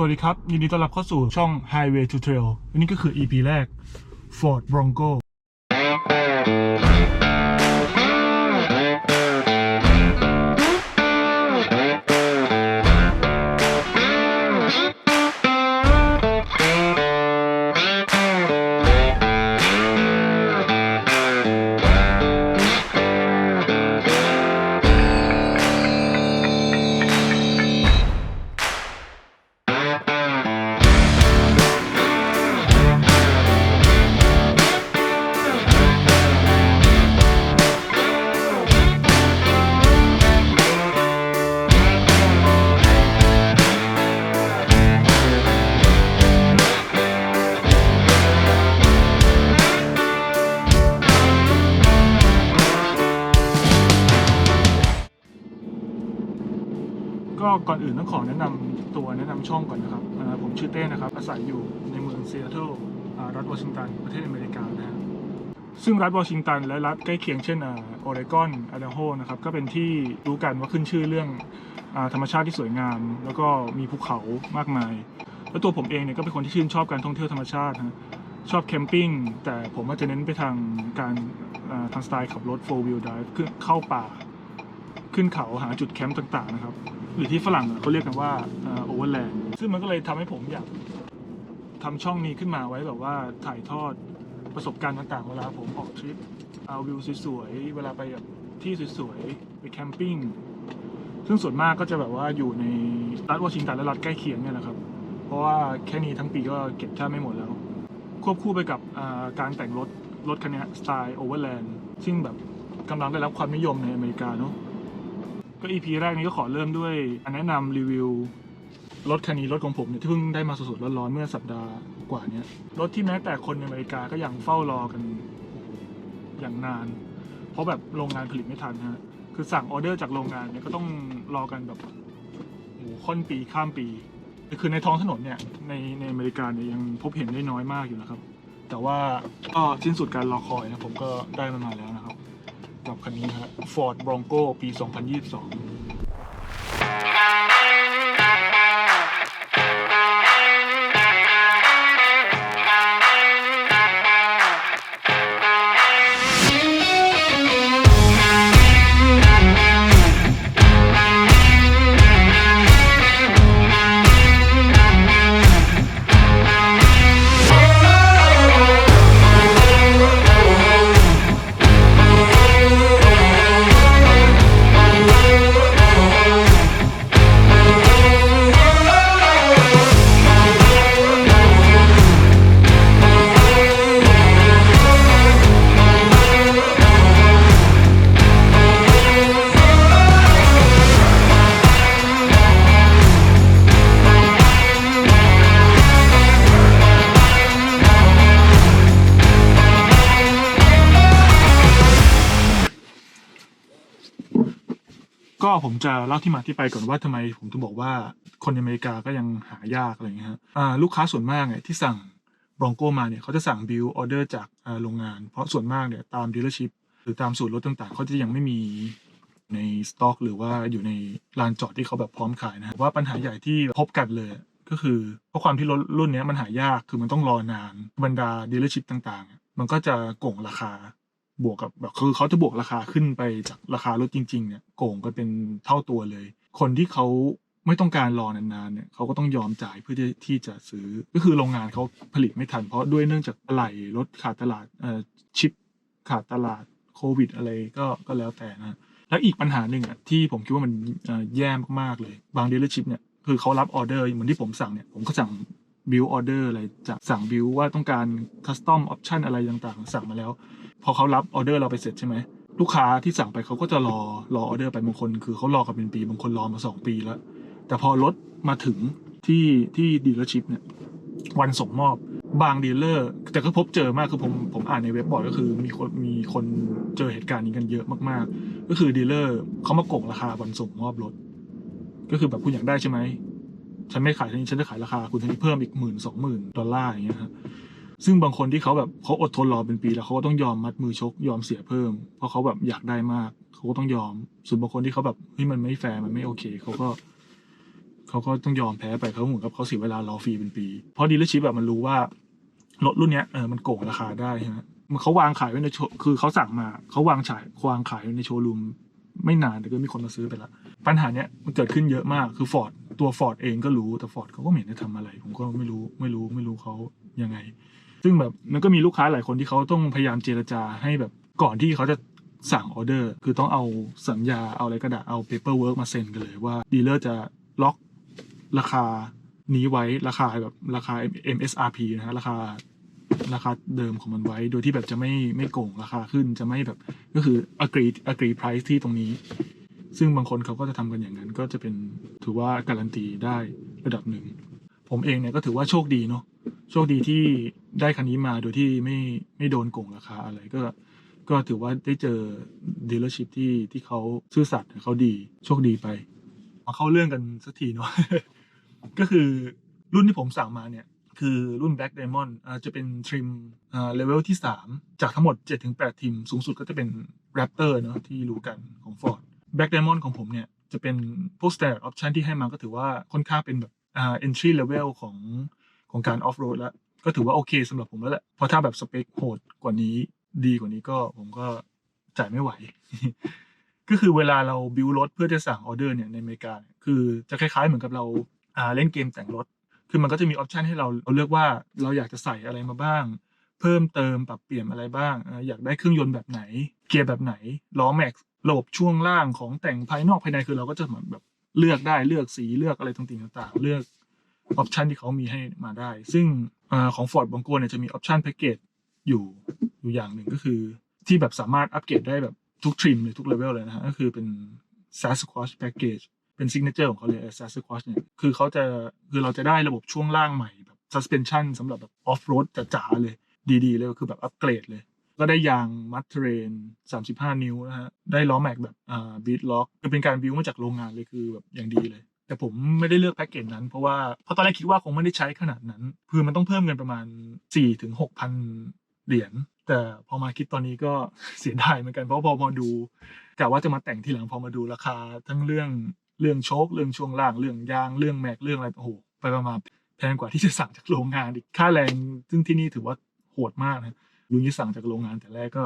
สวัสดีครับ ยินดีต้อนรับเข้าสู่ช่อง Highway to Trail อันนี้ก็คือ EP แรก Ford Bronco ำตัวแนะนำช่องก่อนนะครับ ผมชื่อเต้นะครับ อาศัยอยู่ในเมืองซีแอตเทิลรัฐวอชิงตัน ประเทศอเมริกานะฮะซึ่งรัฐวอชิงตันและรัฐใกล้เคียงเช่นโอเรกอนอ d ดาโฮนะครับก็เป็นที่รู้กันว่าขึ้นชื่อเรื่องอธรรมชาติที่สวยงาม แล้วก็มีภูเขามากมาย แล้วตัวผมเองเนี่ยก็เป็นคนที่ชื่นชอบการท่องเที่ยวธรรมชาติฮะชอบแคมปิ้งแต่ผมอาจะเน้นไปทางการทางสไตล์ขับรถ4 wheel drive ขึ้นเข้าป่า ขึ้นเขาหาจุดแคมป์ต่างๆนะครับ หรือที่ฝรั่งเขาเรียกกันว่าโอเวอร์แลนด์ซึ่งมันก็เลยทำให้ผมอยากทำช่องนี้ขึ้นมาไว้แบบว่าถ่ายทอดประสบการณ์ต่างๆ เวลาผมออกทริปเอาวิวสวยๆ เวลาไปแบบที่สวยๆ ไปแคมปิ้ง ซึ่งส่วนมากก็จะแบบว่าอยู่ในรัฐวอชิงตันและรัฐใกล้เคียงเนี่ยแหละครับ เพราะว่าแค่นี้ทั้งปีก็เก็บแทบไม่หมดแล้ว ควบคู่ไปกับการแต่งรถรถคันนี้สไตล์โอเวอร์แลนด์ซึ่งแบบกำลังได้รับความนิยมในอเมริกาเนาะ ก็ EP แรกนี้ก็ขอเริ่มด้วยแนะนำรีวิวรถคันนี้รถของผมเนี่ยที่เพิ่งได้มาสดๆร้อนๆเมื่อสัปดาห์กว่าเนี้ยรถที่แม้แต่คนในอเมริกาก็ยังเฝ้ารอกันอย่างนาน เพราะแบบโรงงานผลิตไม่ทันฮะคือสั่งออเดอร์จากโรงงานเนี่ยก็ต้องรอกันแบบโอ้โหค่อนปีข้ามปี คือในท้องถนนเนี่ยในในอเมริกาเนี่ยยังพบเห็นได้น้อยมากอยู่นะครับ แต่ว่าก็สิ้นสุดการรอคอยนะผมก็ได้มันมาแล้วนะครับ กับคันนี้ฮะ Ford Bronco ปี 2022 จะเล่าที่มาที่ไปก่อนว่าทำไมผมถึงบอกว่าคนในอเมริกาก็ยังหายากอะไรอย่างเงี้ยฮะลูกค้าส่วนมากเนี่ยที่สั่งบรองโกมาเนี่ยเขาจะสั่งบิลออเดอร์จากโรงงาน เพราะส่วนมากเนี่ยตามดีลเลอร์ชิพหรือตามสูตรรถต่างๆ เขาจะยังไม่มีในสต็อก หรือว่าอยู่ในลานจอดที่เขาแบบพร้อมขายนะว่าปัญหาใหญ่ที่พบกันเลยก็คือเพราะความที่รถรุ่นนี้มันหายากคือมันต้องรอนานบรรดาดีลเลอร์ชิพต่างๆ มันก็จะโก่งราคา บวกกับแบบคือเขาจะบวกราคาขึ้นไปจากราคารถจริง ๆ เนี่ยโก่งกันเป็นเท่าตัวเลย คนที่เขาไม่ต้องการรอนานๆเนี่ยเขาก็ต้องยอมจ่ายเพื่อที่จะซื้อก็คือโรงงานเขาผลิตไม่ทันเพราะด้วยเนื่องจากอะไหล่รถขาดตลาดเอ่อชิปขาดตลาดโควิด อะไรก็ก็แล้วแต่นะแล้วอีกปัญหาหนึ่งอะที่ผมคิดว่ามันแย่มากๆเลย บางเดลเลอร์ชิพเนี่ยคือเขารับออเดอร์เหมือนที่ผมสั่งเนี่ยผมก็สั่งบิลออเดอร์อะไรจากสั่งบิลว่าต้องการคัสตอมออปชันอะไรต่างๆ สั่งมาแล้ว พอเขารับออเดอร์เราไปเสร็จใช่ไหมลูกค้าที่สั่งไปเขาก็จะรอรอออเดอร์ไปบางคน คือเขารอกันเป็นปีบางคนรอมาสองปีแล้ว แต่พอรถมาถึงที่ที่ดีลเลอร์ชิพเนี่ยวันส่งมอบบางดีลเลอร์แต่ก็พบเจอมากคือผมผมอ่านในเว็บบ่อยก็คือมีคนมีคนเจอเหตุการณ์นี้กันเยอะมากๆ ก็คือดีลเลอร์เขามาโกงราคาวันส่งมอบรถ ก็คือแบบคุณอยากได้ใช่ไหมฉันไม่ขายเท่านี้ฉันจะขายราคาคุณเท่านี้เพิ่มอีกหมื่นสองหมื่นดอลลาร์อย่างเงี้ยฮะ ซึ่งบางคนที่เขาแบบเขาอดทนรอเป็นปี แล้วเขาก็ต้องยอมมัดมือชกยอมเสียเพิ่ม เพราะเขาแบบอยากได้มากเขาก็ต้องยอม ส่วนบางคนที่เขาแบบเฮ้ยมันไม่แฟร์มันไม่โอเคเขาก็เขาก็ต้องยอมแพ้ไปเขาเหมือนกับเขาเสียเวลารอฟรีเป็นปี เพราะดีลเลอร์ชิพแบบมันรู้ว่ารถรุ่นเนี้ยเออมันโกงราคาได้ใช่ไหมมันเขาวางขายไว้ในโชว์คือเขาสั่งมาเขาวางฉายวางขายไว้ในโชว์รูมไม่นานแต่ก็มีคนมาซื้อไปละปัญหาเนี้ยมันเกิดขึ้นเยอะมากคือฟอร์ดตัวฟอร์ดเองก็รู้แต่ฟอร์ดเขาก็ไม่เห็นจะทำอะไร ผมก็ไม่รู้ไม่รู้ไม่รู้เขายังไง ซึ่งแบบมันก็มีลูกค้าหลายคนที่เขาต้องพยายามเจรจาให้แบบก่อนที่เขาจะสั่งออเดอร์ คือต้องเอาสัญญาเอาอะไรก็ได้เอาเปเปอร์เวิร์กมาเซ็นกันเลยว่าดีลเลอร์จะล็อกราคานี้ไว้ราคาแบบราคา MSRP นะฮะราคาราคาเดิมของมันไว้ โดยที่แบบจะไม่ไม่โกงราคาขึ้นจะไม่แบบก็คือ agree agree price ที่ตรงนี้ ซึ่งบางคนเขาก็จะทำกันอย่างนั้น ก็จะเป็นถือว่าการันตีได้ระดับหนึ่ง ผมเองเนี่ยก็ถือว่าโชคดีเนาะ โชคดีที่ได้คันนี้มาโดยที่ไม่ไม่โดนโกงราคาอะไรก็ ก็ถือว่าได้เจอดีลเลอร์ชิพที่ที่เขาซื่อสัตย์เขาดีโชคดีไป มาเข้าเรื่องกันสักทีเนาะก็คือรุ่นที่ผมสั่งมาเนี่ย คือรุ่น Black Diamond อ่าจะเป็นทริมอ่าเลเวลที่ 3 จากทั้งหมด 7-8ทีมสูงสุดก็จะเป็น Raptor เนาะที่รู้กันของ Ford Black Diamond ของผมเนี่ยจะเป็นพวก standard option ที่ให้มาก็ถือว่าค่อนข้างเป็นแบบอ่า entry level ของ ของการ off road แล้ว ก็ถือว่าโอเคสำหรับผมแล้วแหละเพราะถ้าแบบสเปคโหดกว่านี้ดีกว่านี้ก็ผมก็จ่ายไม่ไหว ก็คือเวลาเราบิวรถเพื่อจะสั่งออเดอร์เนี่ยในอเมริกาคือจะคล้ายๆเหมือนกับเราเล่นเกมแต่งรถ คือมันก็จะมีออปชันให้เราเราเลือกว่าเราอยากจะใส่อะไรมาบ้าง เพิ่มเติมปรับเปลี่ยนอะไรบ้างอ่าอยากได้เครื่องยนต์แบบไหน เกียร์แบบไหน ล้อแม็กซ์ระบบช่วงล่างของแต่งภายนอกภายในคือเราก็จะเหมือนแบบเลือกได้เลือกสีเลือกอะไรต่างๆ เลือก ออปชันที่เขามีให้มาได้ ซึ่งอของ Ford b r o n c o เนี่ยจะมีออปชันแพ็กเกจอยู่อยู่อย่างหนึ่งก็คือ ที่แบบสามารถอัปเกรดได้แบบทุกทริมเลยทุกเลเวลเลยนะฮะก็คือเป็น Sasquatch Package เป็นซิกเนเจอร์ของเขาเลย Sasquatch เนี่ยคือเขาจะคือเราจะได้ระบบช่วงล่างใหม่แบบ suspension สำหรับแบบออฟโรดจ๋าๆเลยดีๆเลยคือแบบอัปเกรดเลย ก็ได้ยางมัดเทรน 35 นิ้วนะฮะได้ล้อแม็กแบบอ่าบีทล็อกคือเป็นการบิวมาจากโรงงานเลยคือแบบอย่างดีเลย แต่ผมไม่ได้เลือกแพ็กเกจนั้น เพราะว่าเพราะตอนแรกคิดว่าคงไม่ได้ใช้ขนาดนั้น คือมันต้องเพิ่มเงินประมาณ4-6ถึง6,000เหรียญแต่พอมาคิดตอนนี้ก็เสียดายเหมือนกันเพราะพอมาดูกะว่าจะมาแต่งทีหลังพอมาดูราคา ทั้งเรื่องเรื่องโชคเรื่องช่วงล่างเรื่องยางเรื่องแม็กเรื่องอะไรโอ้โหไปประมาณแพงกว่าที่จะสั่งจากโรงงานอีกค่าแรงซึ่งที่นี่ถือว่าโหดมากนะลุงที่สั่งจากโรงงานแต่แรกก็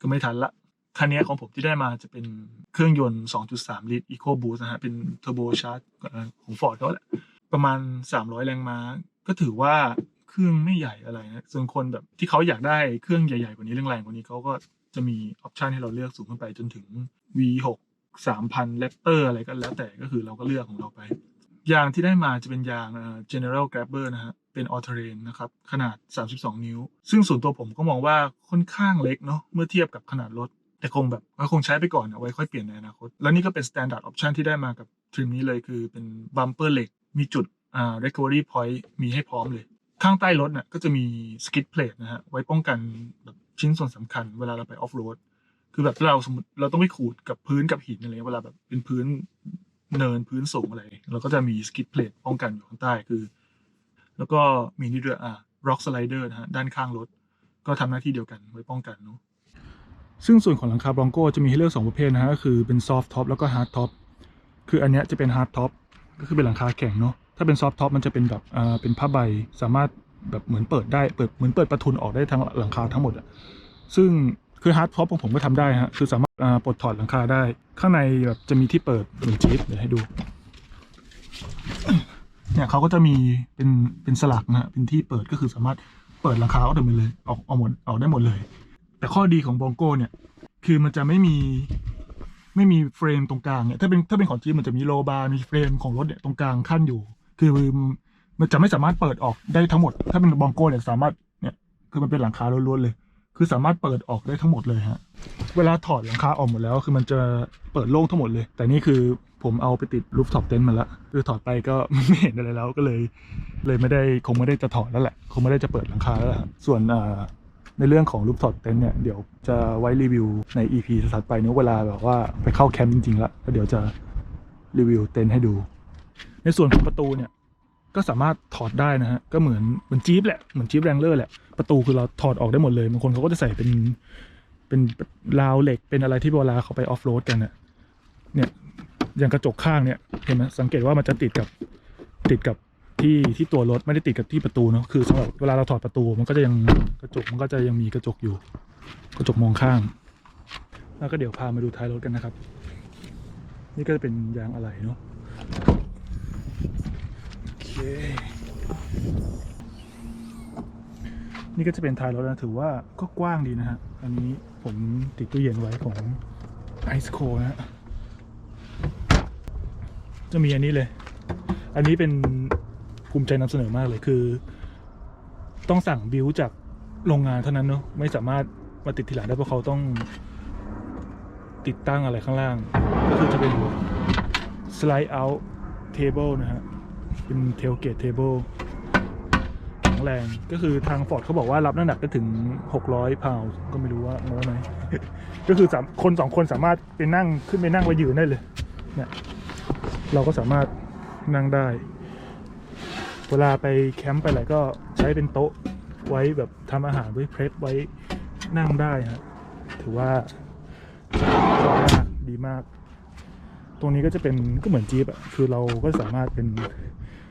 ก็ไม่ทันละ คันนี้ของผมที่ได้มาจะเป็นเครื่องยนต์ 2.3 ลิตร Eco Boost นะฮะ เป็นเทอร์โบชาร์จของ Ford เขาแหละ ประมาณ 300 แรงม้า ก็ถือว่าเครื่องไม่ใหญ่อะไรนะ ส่วนคนแบบที่เขาอยากได้เครื่องใหญ่ๆกว่านี้แรงๆกว่านี้เขาก็จะมีออปชันให้เราเลือกสูงขึ้นไปจนถึง V6 3,000แรปเตอร์อะไรก็แล้วแต่ก็คือเราก็เลือกของเราไป ยางที่ได้มาจะเป็นยาง General Grabber นะฮะ เป็น All Terrain นะครับ ขนาด 32 นิ้ว ซึ่งส่วนตัวผมก็มองว่าค่อนข้างเล็กเนาะ เมื่อเทียบกับขนาดรถ แต่คงแบบก็คงใช้ไปก่อนเอาไว้ค่อยเปลี่ยนในอนาคต แล้วนี่ก็เป็น Standard Option ที่ได้มากับทริมนี้เลยคือเป็น Bumper เหล็กมีจุดอ่า Recovery Point มีให้พร้อมเลย ข้างใต้รถน่ะก็จะมี Skid Plate นะฮะไว้ป้องกันแบบชิ้นส่วนสำคัญเวลาเราไป Off Road คือแบบเราสมมติเราต้องไปขูดกับพื้นกับหินอะไรเวลาแบบเป็นพื้นเนินพื้นสูงอะไร เราก็จะมีสกิ d เพลทป้องกันอยู่ข้างใต้คือ แล้วก็มีนี่ด้วยอะ rock slider นะฮะด้านข้างรถ ก็ทำหน้าที่เดียวกันไว้ป้องกันเนาะ ซึ่งส่วนของหลังคาบรองโก้จะมีให้เลือก 2 ประเภทนะฮะก็คือเป็น soft top แล้วก็ hard top คืออันเนี้ยจะเป็น hard top ก็คือเป็นหลังคาแข็งเนาะถ้าเป็น soft top มันจะเป็นแบบอ่าเป็นผ้าใบสามารถแบบเหมือนเปิดได้เปิดเหมือนเปิดประทุนออกได้ทั้งหลังคาทั้งหมดอะซึ่งคือฮาร์ดท็อปของผมก็ทำได้ฮะคือสามารถอ่าปลดถอดหลังคาได้ ข้างในแบบจะมีที่เปิดเหมือนจี๊ปเดี๋ยวให้ดูเนี่ยเขาก็จะมีเป็นเป็นสลักนะฮะเป็นที่เปิดก็คือสามารถเปิดหลังคาออกได้หมดเลยออกออกหมดออกได้หมดเลย แต่ข้อดีของบองโก้เนี่ย คือมันจะไม่มีไม่มีเฟรมตรงกลางเนี่ยถ้าเป็นถ้าเป็นของจี๊ปมันจะมีโลบาร์มีเฟรมของรถเนี่ยตรงกลางขั้นอยู่ คือมันจะไม่สามารถเปิดออกได้ทั้งหมด ถ้าเป็นบองโก้เนี่ยสามารถเนี่ยคือมันเป็นหลังคาล้วนๆเลย คือสามารถเปิดออกได้ทั้งหมดเลยฮะเวลาถอดหลังคาออกหมดแล้ว คือมันจะเปิดโล่งทั้งหมดเลย แต่นี่คือผมเอาไปติดรูฟท็อปเต็นท์มาแล้วคือถอดไปก็ไม่เห็นอะไรแล้วก็เลย เลยไม่ได้คงไม่ได้จะถอดแล้วแหละ คงไม่ได้จะเปิดหลังคาแล้วส่วนอ่า ในเรื่องของรูฟท็อปเต็นท์เนี่ยเดี๋ยวจะไว้รีวิวใน EP ถัดไปเนื้อเวลาแบบว่าไปเข้าแคมป์จริงๆแล้วก็เดี๋ยวจะรีวิวเต็นท์ให้ดู ในส่วนของประตูเนี่ยก็สามารถถอดได้นะฮะก็เหมือนเหมือนจี๊ปแหละเหมือนจี๊ปแรงเลอร์แหละประตูคือเราถอดออกได้หมดเลยบางคนเขาก็จะใส่เป็นเป็นราวเหล็กเป็นอะไรที่เวลาเขาไปออฟโรดกันเนี่ยเนี่ยอย่างกระจกข้างเนี่ยเห็นไหมสังเกตว่ามันจะติดกับติดกับ ที่ที่ตัวรถไม่ได้ติดกับที่ประตูเนาะคือสำหรับเวลาเราถอดประตูมันก็จะยังกระจกมันก็จะยังมีกระจกอยู่ กระจกมองข้าง แล้วก็เดี๋ยวพามาดูท้ายรถกันนะครับ นี่ก็จะเป็นยางอะไหล่เนาะโอเคนี่ก็จะเป็นท้ายรถนะถือว่าก็กว้างดีนะฮะอันนี้ผมติดตู้เย็นไว้ของไอซ์โคนะฮะจะมีอันนี้เลย อันนี้เป็น ภูมิใจนำเสนอมากเลยคือ ต้องสั่งบิวจากโรงงานเท่านั้นเนอะไม่สามารถมาติดทีหลังได้เพราะเขาต้องติดตั้งอะไรข้างล่าง ก็คือจะเป็น slide out table นะฮะ เป็น tailgate table แข็งแรงก็คือทางฟอร์ดเขาบอกว่ารับน้ำหนักได้ถึง 600 พาวก็ไม่รู้ว่าโม้ไหมก็คือสามคนสองคนสามารถไปนั่งขึ้นไปนั่งไว้ยืนได้เลยเนี่ยเราก็สามารถนั่งได้ เวลาไปแคมป์ไปอะไรก็ใช้เป็นโต๊ะไว้แบบทำอาหารไว้เพรสไว้นั่งได้ฮะถือว่าชอบมากดีมาก ตรงนี้ก็จะเป็นก็เหมือนจี๊ปอะคือเราก็สามารถเป็น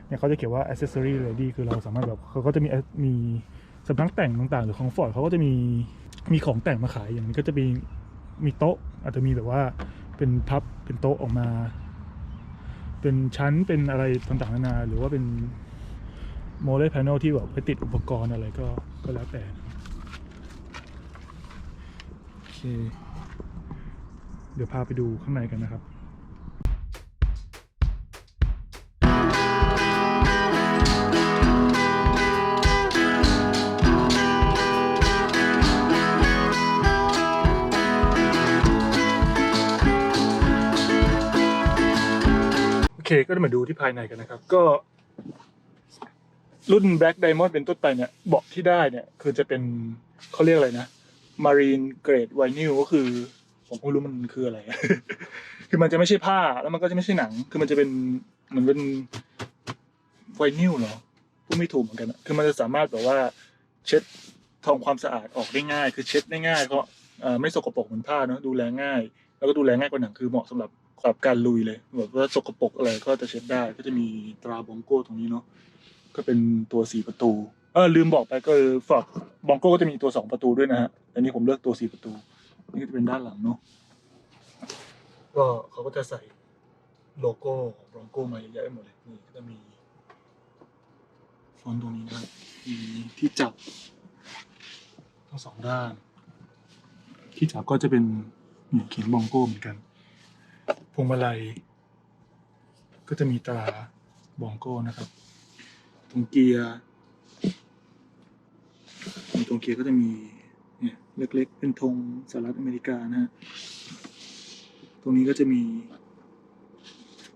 เนี่ยเขาจะเขียนว่า accessory ready คือเราสามารถแบบเขาก็จะมีมีสำนักแต่งต่างๆ หรือของฟอร์ดเขาก็จะมีมีของแต่งมาขายอย่างนี้ก็จะมีมีโต๊ะ อาจจะมีแบบว่าเป็นพับเป็นโต๊ะออกมา เป็นชั้นเป็นอะไรต่างๆนานาหรือว่าเป็น โมเลกุลแพนที่แบบไปติดอุปกรณ์อะไรก็ก็แล้วแต่โอเค เดี๋ยวพาไปดูข้างในกันนะครับโอเคก็มาดูที่ภายในกันนะครับ ก็ รุ่น Black Diamond เป็นต้นไปเนี่ยเบาะที่ได้เนี่ย คือจะเป็นเขาเรียกอะไรนะ Marine Grade Vinyl ก็คือ ผมก็ไม่รู้มันคืออะไร คือมันจะไม่ใช่ผ้าแล้วมันก็จะไม่ใช่หนัง คือมันจะเป็นเหมือนเป็นไวนิลเหรอพูดไม่ถูกเหมือนกันคือมันจะสามารถแบบว่าเช็ดทำความสะอาดออกได้ง่าย คือเช็ดได้ง่ายเพราะไม่สกปรกเหมือนผ้าเนอะดูแลง่าย แล้วก็ดูแลง่ายกว่าหนังคือเหมาะสำหรับสำหรับการลุยเลยแบบว่าสกปรกอะไรก็จะเช็ดได้ ก็จะมีตราบองโก้ตรงนี้เนาะ ก็เป็นตัวสี่ประตูเออลืมบอกไปก็ฝากบองโก้ก็จะมีตัวสองประตูด้วยนะฮะอันนี้ผมเลือกตัวสี่ประตู นี่ก็จะเป็นด้านหลังเนาะก็เขาก็จะใส่โลโก้ของบองโก้มาเยอะแยะไปหมดเลยนี่ก็จะมีฟอนต์ตรงนี้นะครับมีที่จับทั้งสองด้าน ที่จับก็จะเป็นเนี่ยเขียนบองโก้เหมือนกันพวงมาลัยก็จะมีตราบองโก้นะครับ ตรงเกียร์ตรงเกียร์ก็จะมีเนี่ยเล็กๆ เป็นธงสหรัฐอเมริกานะฮะ ตรงนี้ก็จะมี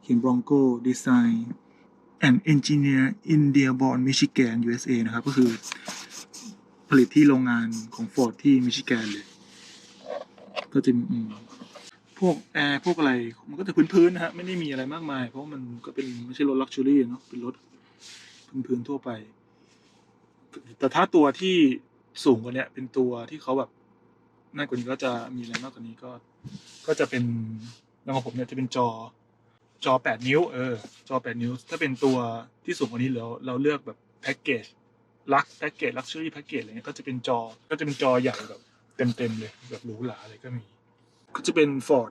เขียนบองโก้ดีไซน์ and engineer in Dearborn Michigan USA นะครับ ก็คือผลิตที่โรงงานของ Ford ที่มิชิแกนเลย ก็จะพวกแอร์พวกอะไร มันก็จะพื้นๆนะฮะ ไม่ได้มีอะไรมากมาย เพราะมันก็เป็นไม่ใช่รถลักชัวรี่เนาะเป็นรถ พื้นๆทั่วไป แต่ถ้าตัวที่สูงกว่านี้เป็นตัวที่เขาแบบนั่นกว่านี้ก็จะมีอะไรมากกว่านี้ก็ ก็จะเป็นแล้วของผมเนี่ยจะเป็นจอ จอ8นิ้ว เออ จอ8นิ้ว ถ้าเป็นตัวที่สูงกว่านี้เราเราเลือกแบบแพ็กเกจลักแพ็กเกจลักชัวรี่แพ็กเกจอะไรเงี้ยก็จะเป็นจอ ก็จะเป็นจอใหญ่แบบเต็มๆเลย แบบหรูหราเลยก็มี ก็จะเป็น Ford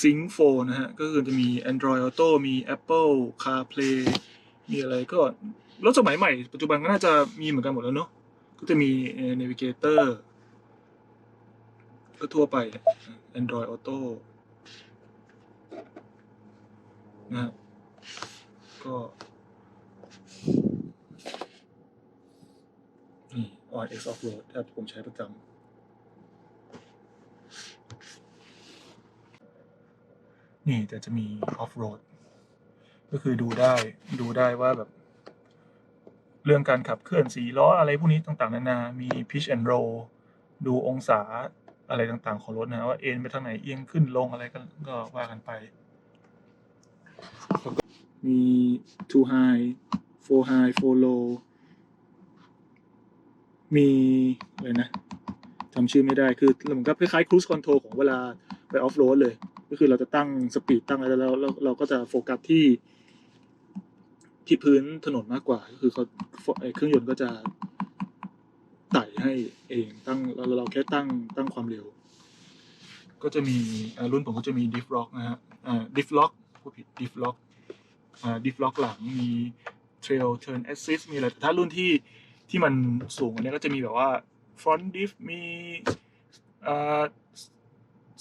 Sync 4นะฮะ ก็คือจะมี Android Auto มี Apple CarPlay มีอะไรก็ รถสมัยใหม่ ปัจจุบันก็น่าจะมีเหมือนกันหมดแล้วเนาะก็จะมีเอ่อ Navigator ก็ทั่วไป Android Auto นะก็นี่ on X off road แทบผมใช้ประจำนี่แต่จะมี off road ก็คือดูได้ดูได้ว่าแบบ เรื่องการขับเคลื่อนสีล้ออะไรพวกนี้ต่างๆ นานา มี pitch and roll ดูองศาอะไรต่างๆ ของรถนะว่าเอ็นไปทางไหนเอียงขึ้นลงอะไรก็ก็ว่ากันไปแล้วก็มี two high four high four low มีอะไรนะจำชื่อไม่ได้คือเหมือนกับคล้ายๆ cruise control ของเวลาไปออฟโรดเลย ก็คือเราจะตั้งสปีดตั้งอะไรแล้วเราเราก็จะโฟกัสที่ ที่พื้นถนนมากกว่า ก็คือเขาเครื่องยนต์ก็จะไต่ให้เองตั้งเราเราแค่ตั้งตั้งความเร็ว ก็จะมีรุ่นผมก็จะมีดิฟล็อกนะฮะดิฟล็อกพูดผิดดิฟล็อกดิฟล็อกหลังมีเทรลเทิร์นแอสซิสมีอะไรแต่ถ้ารุ่นที่ที่มันสูงกว่านี้ก็จะมีแบบว่าฟรอนต์ดิฟมี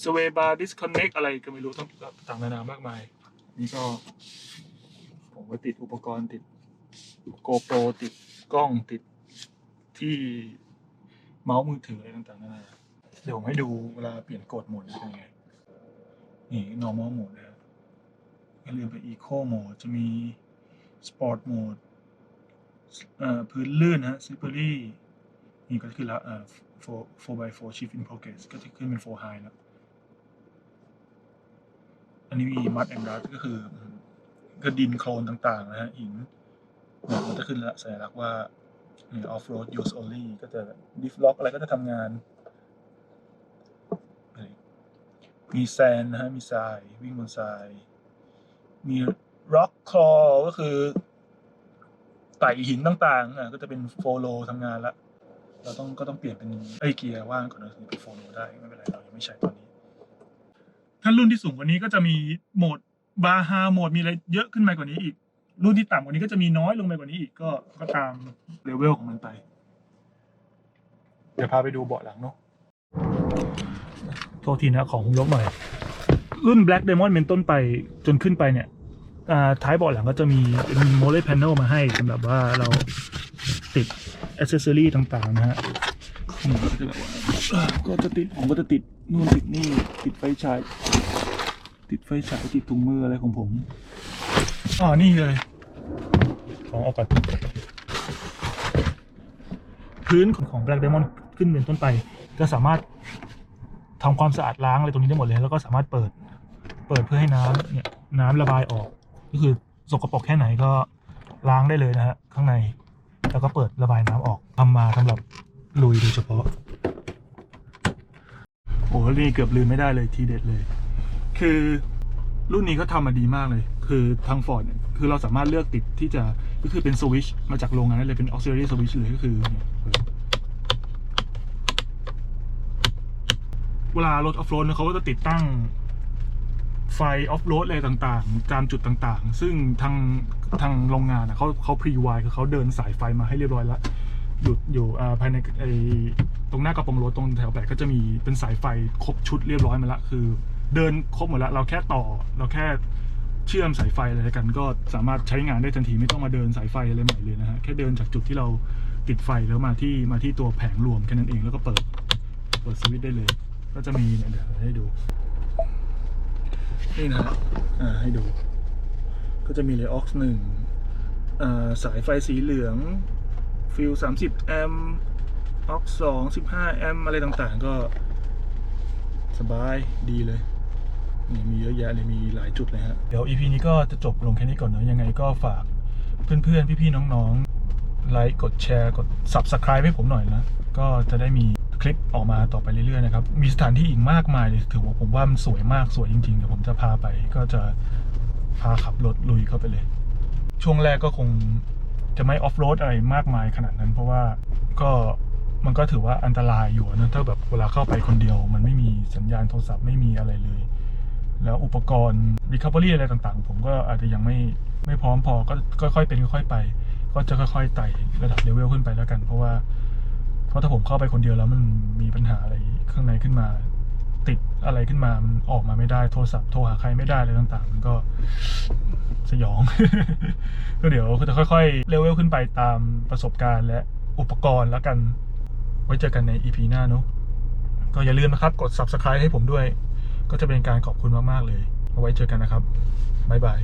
สเวบาร์ดิสคอนเน c อะไรก็ไม่รู้ทั้งต่างๆนานามากมาย นี่ก็ ก็ติดอุปกรณ์ติด GoPro ติดกล้องติดที่เมาส์มือถืออะไรต่างๆนานาเดี๋ยวผมให้ดูเวลาเปลี่ยนโกดโหมดเป็นยังไง นี่ normal mode นะครับอย่าลืมไป eco mode จะมี sport mode พื้นลื่นนะ slippery นี่ก็คือละเอ่อ 4x4 shift in progress ก็จะขึ้นเป็น 4 high แล้ว อันนี้มี mud and rust ก็คือ ก็ดินโคลนต่างๆนะฮะหินเนี่ยมันจะขึ้นละสัญลักษณ์ว่าเนี่ย off road use only ก็จะ diff lock อะไรก็จะทำงาน มีแซนนะฮะ มีทราย วิ่งบนทราย มี rock crawl ก็คือไต่หินต่างๆอะก็จะเป็นโฟโลทำงานละเราต้องก็ต้องเปลี่ยนเป็นไอเกียร์ว่างก่อนนะถึงเป็นโฟโลได้ ไม่เป็นไร เรายังไม่ใช้ตอนนี้ ถ้ารุ่นที่สูงกว่านี้ก็จะมีโหมด บาฮาโหมดมีอะไรเยอะขึ้นไปกว่านี้อีก รุ่นที่ต่ำกว่านี้ก็จะมีน้อยลงไปกว่านี้อีกก็ก็ตามเลเวลของมันไป เดี๋ยวพาไปดูเบาะหลังเนาะโทษทีนะของผมยกหน่อย รุ่น Black Diamond เป็นต้นไปจนขึ้นไปเนี่ยอ่าท้ายเบาะหลังก็จะมีมีโมเล panel มาให้สำหรับว่าเราติดอ c เซ s ซอรี่ต่างๆนะฮะนี่ก็จะแบบว่าอ่าก็จะติดผมก็จะติดนู่นติดนี่ติดไฟฉาย ติดไฟฉายติดถุงมืออะไรของผมอ๋อนี่เลยของออกก่อนพื้นของ Black Diamond ขึ้นเป็นต้นไป ก็สามารถทำความสะอาดล้างอะไรตรงนี้ได้หมดเลย แล้วก็สามารถเปิดเปิดเพื่อให้น้ำเนี่ยน้ำระบายออก ก็คือสกปรกแค่ไหนก็ล้างได้เลยนะฮะข้างในแล้วก็เปิดระบายน้ำออกทำมาสำหรับลุยโดยเฉพาะ โอ้โหนี่เกือบลืมไม่ได้เลยทีเด็ดเลย คือรุ่นนี้เขาทำมาดีมากเลย คือทางฟอร์ดคือเราสามารถเลือกติดที่จะก็คือเป็นสวิชมาจากโรงงานได้เลยเป็น auxiliary switch เลยก็คือเนี่ยเวลารถออฟโรดเขาก็จะติดตั้งไฟออฟโรดอะไรต่างๆ ตามจุดต่างๆ ซึ่งทางทางโรงงานอะเขาเขาพรีไวคือเขาเดินสายไฟมาให้เรียบร้อยแล้วอยู่อยู่ภายในไอตรงหน้า กระโปรงรถตรงแถวแบกก็จะมีเป็นสายไฟครบชุดเรียบร้อยมาละคือ เดินครบหมดแล้ว เราแค่ต่อ เราแค่เชื่อมสายไฟอะไรกัน ก็สามารถใช้งานได้ทันทีไม่ต้องมาเดินสายไฟอะไรใหม่เลยนะฮะแค่เดินจากจุดที่เราติดไฟแล้วมาที่มาที่ตัวแผงรวมแค่นั้นเองแล้วก็เปิดเปิดสวิตช์ได้เลย ก็จะมีเนี่ยเดี๋ยวให้ดูนี่นะฮะอ่าให้ดู ก็จะมีเลยออกหนึ่งอ่าสายไฟสีเหลือง ฟิล30แอมออกสองสิบห้าแอมอะไรต่างๆ ก็สบายดีเลย นี่มีเยอะแยะเลยมีหลายจุดเลยฮะเดี๋ยว EP นี้ก็จะจบลงแค่นี้ก่อนเนอะยังไงก็ฝากเพื่อนๆ พี่ๆ น้องๆ ไลค์กดแชร์กด Subscribe ให้ผมหน่อยนะ ก็จะได้มีคลิปออกมาต่อไปเรื่อยๆนะครับ มีสถานที่อีกมากมายเลยถือว่าผมว่ามันสวยมากสวยจริงๆเดี๋ยวผมจะพาไปก็จะพาขับรถลุยเข้าไปเลย ช่วงแรกก็คงจะไม่ออฟโรดอะไรมากมายขนาดนั้น เพราะว่าก็มันก็ถือว่าอันตรายอยู่นะถ้าแบบเวลาเข้าไปคนเดียว มันไม่มีสัญญาณโทรศัพท์ไม่มีอะไรเลย แล้วอุปกรณ์ Recovery อะไรต่างๆ ผมก็อาจจะยังไม่ไม่พร้อมพอก็ค่อยๆเป็นค่อยๆไป ก็จะค่อยๆไต่ระดับเลเวลขึ้นไปแล้วกัน เพราะว่าเพราะถ้าผมเข้าไปคนเดียวแล้วมันมีปัญหาอะไรข้างในขึ้นมา ติดอะไรขึ้นมามันออกมาไม่ได้โทรศัพท์โทรหาใครไม่ได้อะไรต่างๆ มันก็สยอง ก็เดี๋ยวจะค่อยๆเลเวลขึ้นไปตามประสบการณ์ และอุปกรณ์แล้วกัน ไว้เจอกันใน EP หน้าเนอะก็อย่าลืมนะครับ กด Subscribe ให้ผมด้วย ก็จะเป็นการขอบคุณมาก ๆ เลย เอาไว้เจอกันนะครับ บ๊ายบาย